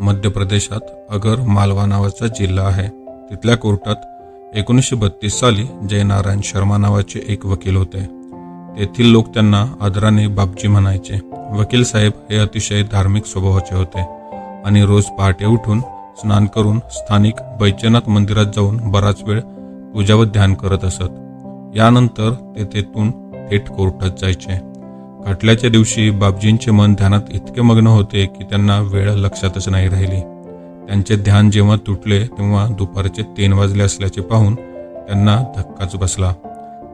मध्य प्रदेशात अगर मालवा नावाचा जिल्हा आहे. तिथल्या कोर्टात एकोणीसशे बत्तीस साली जयनारायण शर्मा नावाचे एक वकील होते. तेथील लोक त्यांना आदराने बापजी म्हणायचे. वकील साहेब हे अतिशय धार्मिक स्वभावाचे होते आणि रोज पहाटे उठून स्नान करून स्थानिक बैजनाथ मंदिरात जाऊन बराच वेळ पूजा व ध्यान करत असत. यानंतर ते तेथून थेट कोर्टात जायचे. खटल्याच्या दिवशी बापजींचे मन ध्यानात इतके मग्न होते की त्यांना वेळ लक्षातच नाही राहिली. त्यांचे ध्यान जेव्हा तुटले तेव्हा दुपारचे तीन वाजले असल्याचे पाहून त्यांना धक्काच बसला.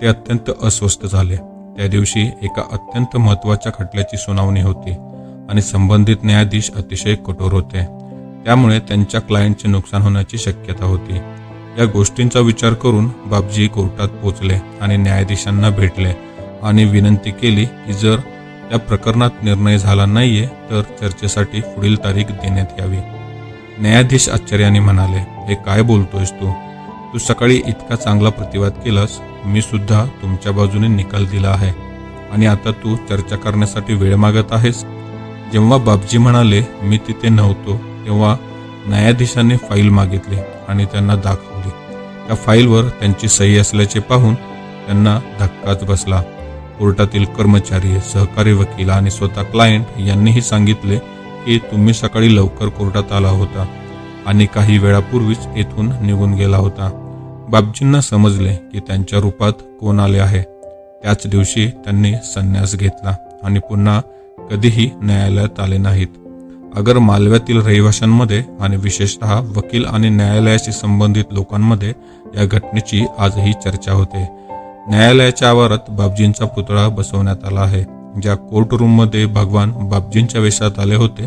ते अत्यंत अस्वस्थ झाले. त्या दिवशी एका अत्यंत महत्त्वाच्या खटल्याची सुनावणी होती आणि संबंधित न्यायाधीश अतिशय कठोर होते. त्यामुळे त्यांच्या क्लायंटचे नुकसान होण्याची शक्यता होती. या गोष्टींचा विचार करून बापजी कोर्टात पोचले आणि न्यायाधीशांना भेटले. आणि विनंती केली की जर त्या प्रकरणात निर्णय झाला नाहीये तर चर्चेसाठी पुढील तारीख देण्यात यावी. न्यायाधीश आश्चर्याने म्हणाले हे काय बोलतोयस तू? तू सकाळी इतका चांगला प्रतिवाद केलास मी सुद्धा तुमच्या बाजूने निकाल दिला आहे. आणि आता तू चर्चा करण्यासाठी वेळ मागत आहेस? जेव्हा बापजी म्हणाले मी तिथे नव्हतो तेव्हा न्यायाधीशाने फाईल मागितली आणि त्यांना दाखवली. त्या फाईलवर त्यांची सही असल्याचे पाहून त्यांना धक्काच बसला. कोर्टातील कर्मचारी सहकारी वकील आणि स्वतः क्लायंट यांनीही सांगितले की तुम्ही सकाळी लवकर कोर्टात आला होता आणि काही वेळापूर्वीच येथून निघून गेला होता. बाबजींना समजले की त्यांच्या रूपात कोण आले आहे. त्याच दिवशी त्यांनी संन्यास घेतला आणि पुन्हा कधीही न्यायालयात आले नाहीत. अगर मालव्यातील रहिवाशांमध्ये आणि विशेषतः वकील आणि न्यायालयाशी संबंधित लोकांमध्ये या घटनेची आजही चर्चा होते. न्यायालयाच्या आवारात बापजींचा पुतळा बसवण्यात आला आहे. ज्या कोर्ट रूममध्ये भगवान बापजींच्या वेशात आले होते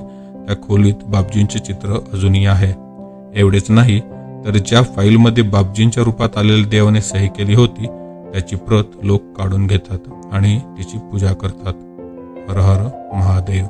त्या खोलीत बापजींचे चित्र अजूनही आहे. एवढेच नाही तर ज्या फाईलमध्ये बापजींच्या रूपात आलेल्या देवाने सही केली होती त्याची प्रत लोक काढून घेतात आणि तिची पूजा करतात. हर हर महादेव.